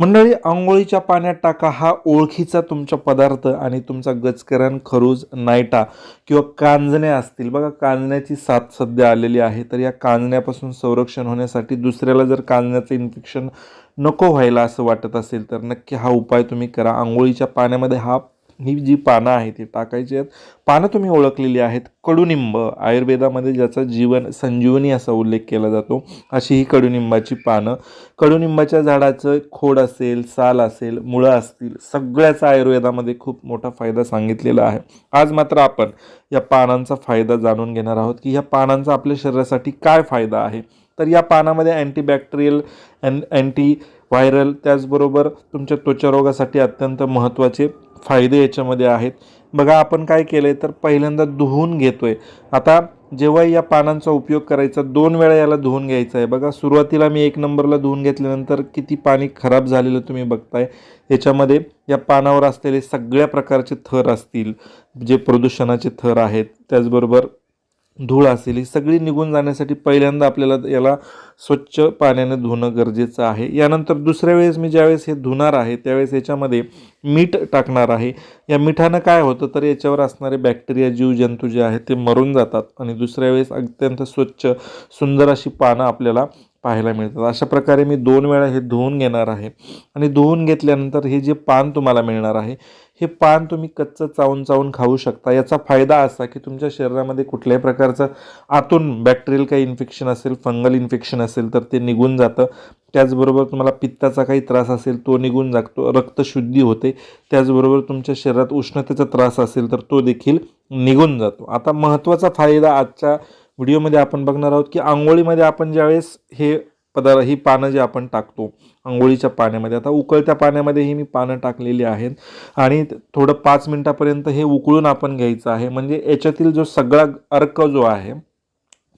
मंडळी आंघोळीच्या पाण्यात टाका हा ओळखीचा तुमचा पदार्थ आणि तुमचा गजकरण खरूज नायटा किंवा कांजण्या असतील. बघा कांजण्याची साथ सध्या आलेली आहे. तर या कांजण्यापासून संरक्षण होण्यासाठी दुसऱ्याला जर कांजण्याचं इन्फेक्शन नको व्हायला असं वाटत असेल तर नक्की हा उपाय तुम्ही करा. आंघोळीच्या पाण्यामध्ये हा ही जी पानं आहेत ती टाकायची आहेत पानं तुम्ही ओळखलेली आहेत. कडुनिंब आयुर्वेदामध्ये ज्याचा जीवन संजीवनी असा उल्लेख केला जातो अशी ही कडुनिंबाची पानं. कडुनिंबाच्या झाडाचं खोड असेल साल असेल मुळं असतील सगळ्याचा आयुर्वेदामध्ये खूप मोठा फायदा सांगितलेला आहे. आज मात्र आपण या पानांचा फायदा जाणून घेणार आहोत की या पानांचा आपल्या शरीरासाठी काय फायदा आहे. तर या पानामध्ये अँटीबॅक्टेरियल अँड अँटी व्हायरल त्याचबरोबर तुमच्या त्वचारोगासाठी अत्यंत महत्त्वाचे फायदे याच्यामध्ये आहेत. बघा आपण काय केलं आहे तर पहिल्यांदा धुवून घेतो आहे आता जेव्हा या पानांचा उपयोग करायचा दोन वेळा याला धुवून घ्यायचं आहे. बघा सुरुवातीला मी एक नंबरला धुवून घेतल्यानंतर किती पाणी खराब झालेलं तुम्ही बघताय. याच्यामध्ये या पानावर असलेले सगळ्या प्रकारचे थर असतील जे प्रदूषणाचे थर आहेत त्याचबरोबर धूळ असेल ही सगळी निघून जाण्यासाठी पहिल्यांदा आपल्याला याला स्वच्छ पाण्याने धुणं गरजेचं आहे. यानंतर दुसऱ्या वेळेस मी ज्यावेळेस हे धुणार आहे त्यावेळेस याच्यामध्ये मीठ टाकणार आहे. या मिठानं काय होतं तर याच्यावर असणारे बॅक्टेरिया जीवजंतू जे आहेत ते मरून जातात आणि दुसऱ्या वेळेस अत्यंत स्वच्छ सुंदर अशी पानं आपल्याला पाहायला मिळतात. अशा प्रकारे मी दोन वेळा हे धुवून घेणार आहे. आणि धुवून घेतल्यानंतर हे जे पान तुम्हाला मिळणार आहे हे पान तुम्ही कच्चं चावून चावून खाऊ शकता. याचा फायदा असा की तुमच्या शरीरामध्ये कुठल्याही प्रकारचं आतून बॅक्टेरियल काही इन्फेक्शन असेल फंगल इन्फेक्शन असेल तर ते निघून जातं. त्याचबरोबर तुम्हाला पित्ताचा काही त्रास असेल तो निघून जातो. रक्तशुद्धी होते. त्याचबरोबर तुमच्या शरीरात उष्णतेचा त्रास असेल तर तो देखील निघून जातो. आता महत्त्वाचा फायदा आजच्या व्हिडिओमध्ये आपण बघणार आहोत की आंघोळीमध्ये आपण ज्यावेळेस हे पदार्थ ही पानं जे आपण टाकतो आंघोळीच्या पाण्यामध्ये. आता उकळत्या पाण्यामध्ये ही मी पानं टाकलेली आहेत. आणि थोडं पाच मिनटापर्यंत हे उकळून आपण घ्यायचं आहे. म्हणजे याच्यातील जो सगळा अर्क जो आहे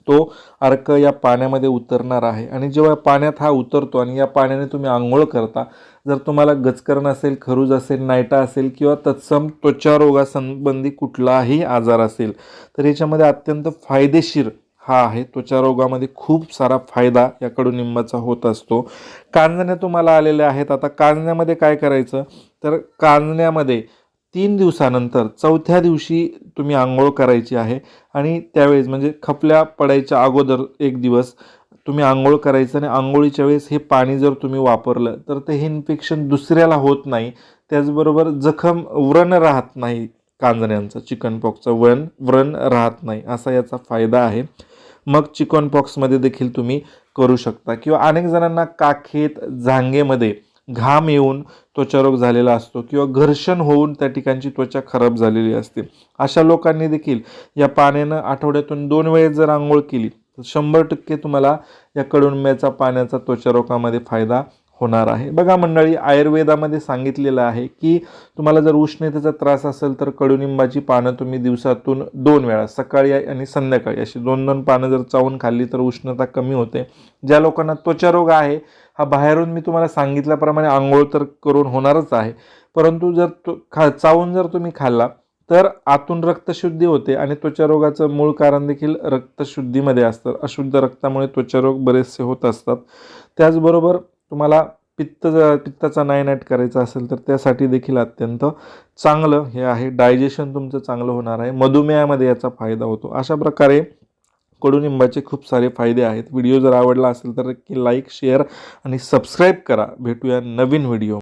तो अर्क या पाण्यामध्ये उतरणार आहे. आणि जेव्हा पाण्यात हा उतरतो आणि या पाण्याने तुम्ही आंघोळ करता जर तुम्हाला गचकरण असेल खरूज असेल नायटा असेल किंवा तत्सम त्वचारोगासंबंधी कुठलाही आजार असेल तर याच्यामध्ये अत्यंत फायदेशीर हा आहे. त्वचारोगामध्ये खूप सारा फायदा या कडुनिंबाचा होत असतो. कांजण्या तुम्हाला आलेल्या आहेत. आता कांजण्यामध्ये काय करायचं? तर कांजण्यामध्ये तीन दिवसानंतर चौथ्या दिवशी तुम्ही आंघोळ करायची आहे आणि त्यावेळेस म्हणजे खपल्या पडायच्या अगोदर एक दिवस तुम्ही आंघोळ करायचं आणि आंघोळीच्या वेळेस हे पाणी जर तुम्ही वापरलं तर ते हे इन्फेक्शन दुसऱ्याला होत नाही. त्याचबरोबर जखम व्रण राहत नाही. कांजण्यांचं चिकन पॉक्सचं व्रण व्रण राहत नाही. असा याचा फायदा आहे. मग चिकन पॉक्समध्ये देखील तुम्ही करू शकता. किंवा अनेक जणांना काखेत झांगेमध्ये घाम येऊन त्वचारोग झालेला असतो किंवा घर्षण होऊन त्या ठिकाणची त्वचा खराब झालेली असते. अशा लोकांनी देखील या पाण्यानं आठवड्यातून दोन वेळेस जर आंघोळ केली तर शंभर टक्के तुम्हाला या कडुनिंबाचा पाण्याचा त्वचारोगामध्ये फायदा होणार आहे. बघा मंडळी आयुर्वेदामध्ये सांगितलेलं आहे की तुम्हाला जर उष्णतेचा त्रास असेल तर कडुनिंबाची पानं तुम्ही दिवसातून दोन वेळा सकाळी आणि संध्याकाळी अशी दोन दोन पानं जर चावून खाल्ली तर उष्णता कमी होते. ज्या लोकांना त्वचारोग आहे हा बाहेरून मी तुम्हाला सांगितल्याप्रमाणे आंघोळ तर करून होणारच आहे. परंतु जर तो खा चावून जर तुम्ही खाल्ला तर आतून रक्तशुद्धी होते आणि त्वचारोगाचं मूळ कारण देखील रक्तशुद्धीमध्ये असतं. अशुद्ध रक्तामुळे त्वचारोग बरेचसे होत असतात. त्याचबरोबर तुम्हाला पित्त पित्ताचा नायनाट करायचा असेल तर त्यासाठी देखील अत्यंत चांगलं हे आहे. डायजेशन तुमचं चांगलं होणार आहे. मधुमेहामध्ये याचा फायदा होतो. अशा प्रकारे कडुनिंबाचे खूप सारे फायदे आहेत. व्हिडिओ जर आवडला असेल तर नक्की लाईक शेअर आणि सबस्क्राईब करा. भेटूया नवीन व्हिडिओ